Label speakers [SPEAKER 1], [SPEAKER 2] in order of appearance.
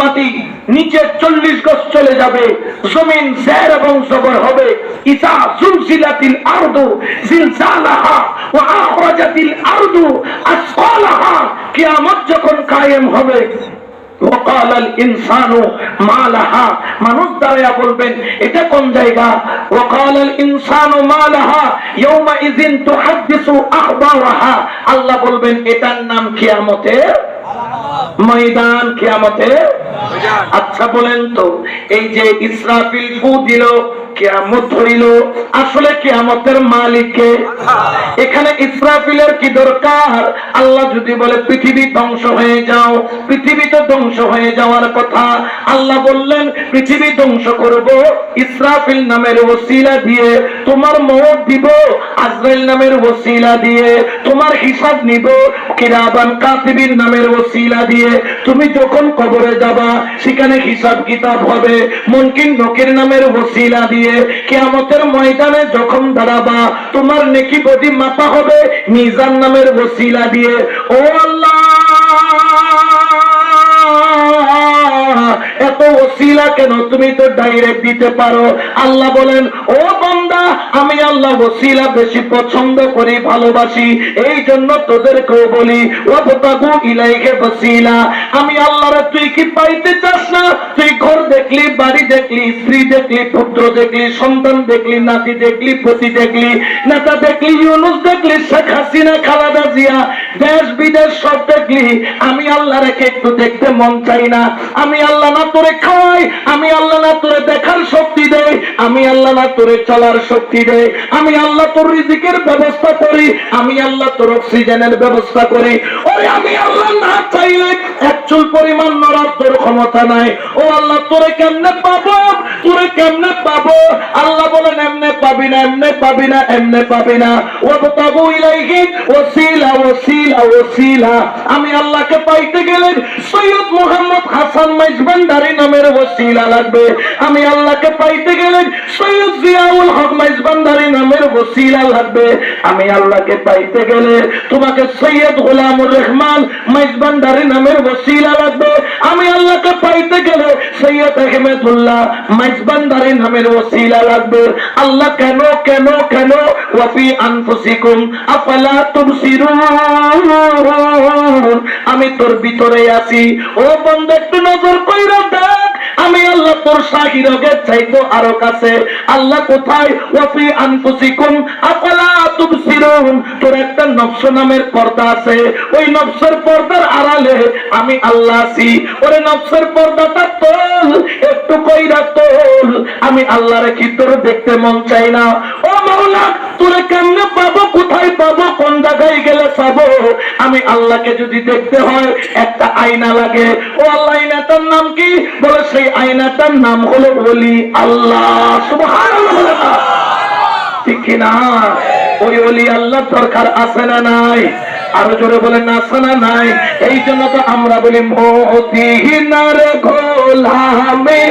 [SPEAKER 1] মাটি নিচে চল্লিশ গজ চলে যাবে। জমিন স্যার এবং সবর হবে। ইসা জুলসিলাতিল আরদু জিলসালাহা ও আহরাজাতিল আরদু আসফালাহা। কিয়ামত যখন কায়েম হবে মানুষ বলবেন, এটা কোন জায়গা? আল্লাহ বলবেন, এটার নাম খেয়ামতের ময়দান খেয়ামতের আচ্ছা বলেন তো, এই যে ইসরাফিল ফু দিল, কিয়ামত ধরিল, আসলে কিয়ামতের মালিককে এখানে ইসরাফিলের কি দরকার? আল্লাহ যদি বলে, পৃথিবী ধ্বংস হয়ে যাও, পৃথিবী তো ধ্বংস হয়ে যাওয়ার কথা। আল্লাহ বললেন, পৃথিবী ধ্বংস করব, ইসরাফিল নামের ওসিলা দিয়ে তোমার মত দিব, আজরাইল নামের ওসিলা দিয়ে তোমার হিসাব নিব কিরাবান নামের ওসিলা দিয়ে তুমি যখন কবরে যাবা, সেখানে হিসাব কিতাব হবে। মুনকিন নকির নামের ওসিলা দিয়ে কিয়ামতের ময়দানে যখন দাঁড়াবা, তোমার নেকি বদি মাপা হবে। মিজান নামের ওসিলা দিয়ে, ও আল্লাহ কেন তুমি তো ডাইরেক্ট দিতে পারো। আল্লাহ বলেন, ও বান্দা, আমি আল্লাহ ওসিলা বেশি পছন্দ করি, ভালোবাসি। এই জন্য তোদেরকেও বলি, ওয়াবতাগু ইলাইকে ওসিলা আমি আল্লাহরে, তুই কি পাইতে চাস না? তুই ঘর দেখলি, বাড়ি দেখলি, স্ত্রী দেখলি, পুত্র দেখলি, সন্তান দেখলি, নাতি দেখলি, পতি দেখলি, নেতা দেখলি, ইউনুস দেখলি, শেখ হাসিনা, খালাদা জিয়া, দেশ বিদেশ সব দেখলি। আমি আল্লাহ রেখে একটু দেখতে মন চাই না? আমি আল্লাহ না তোরে খাওয়াই আমি আল্লাহ না তোরে দেখার শক্তি দেই, আমি আল্লাহ না তোরে চলার শক্তি দেই। আমি আল্লাহ তোর রিজিকের ব্যবস্থা করি, আমি আল্লাহ তোর অক্সিজেনের ব্যবস্থা করি। ওরে, আমি আল্লাহ না চাইলে একচুল পরিমাণ নড়ার তোর ক্ষমতা নাই। আল্লাহ, তোরে কেমনে পাবো? তোরে কেমনে পাবো? আল্লাহ বলেন, এমনে পাবি না, এমনে পাবি না, এমনে পাবি না। ও তাবু ইলাইহি ওসিলা ওসিলা ওসিলা আমি আল্লাহকে পাইতে গেলে সৈয়দ মোহাম্মদ হাসান মাইজবান্ডারি নামের ওসিলা লাগবে। আমি আল্লাহকে পাইতে গেলে সৈয়দ জিয়াউল হক মাইজবান্ডারি নামের ওসিলা লাগবে। আমি আল্লাহকে পাইতে গেলে তোমাকে সৈয়দ গোলামুর রহমান মাইজবান্ডারি নামের ওসিলা লাগবে। আমি আল্লাহকে পাইতে গেলে সৈয়দ আহমেদুল্লাহ মাইজবান্ডারি নামের ওসিলা লাগবে। আল্লাহ কেন কেন কেন? ওয়াফি আনফুসিকুম, আফালা তুবসিরুন? আমি তোর ভিতরে আছি। ও বন্ধু, একটু নজর কইরা দেখ। আমি আল্লাহ তোর শাহিরগের চাইতো আরও কাছে। আল্লাহ কোথায়? ওয়াফি আনফুসিকুম, আফালা তুবসিরুন তোর একটা নফস নামের পর্দা আছে। ওই নফসের পর্দার আড়ালে আমি আল্লাহ আছি। ওরে নফসের পর্দাটা তোল, একটু কইরা তোল। আমি আল্লাহরে কি তোর দেখতে মন চাই না? ও মাওলা, তোরে কেমনে পাবো, কোথায় পাবো, কোন জায়গায় গেলে পাবো? আমি আল্লাহকে যদি দেখতে হয়, একটা আয়না লাগে। ও আল্লাহ, আয়নাটার নাম কি? বলে সেই আয়নাটার নাম হলো বলি আল্লাহ, সুবহানাল্লাহ। ঠিক কিনা? ওই অলি আল্লাহ দরকার আছে না নাই? আরও জোরে বলেন, আছে না নাই? এই জন্য তো আমরা বলি মোদিনার গোলামে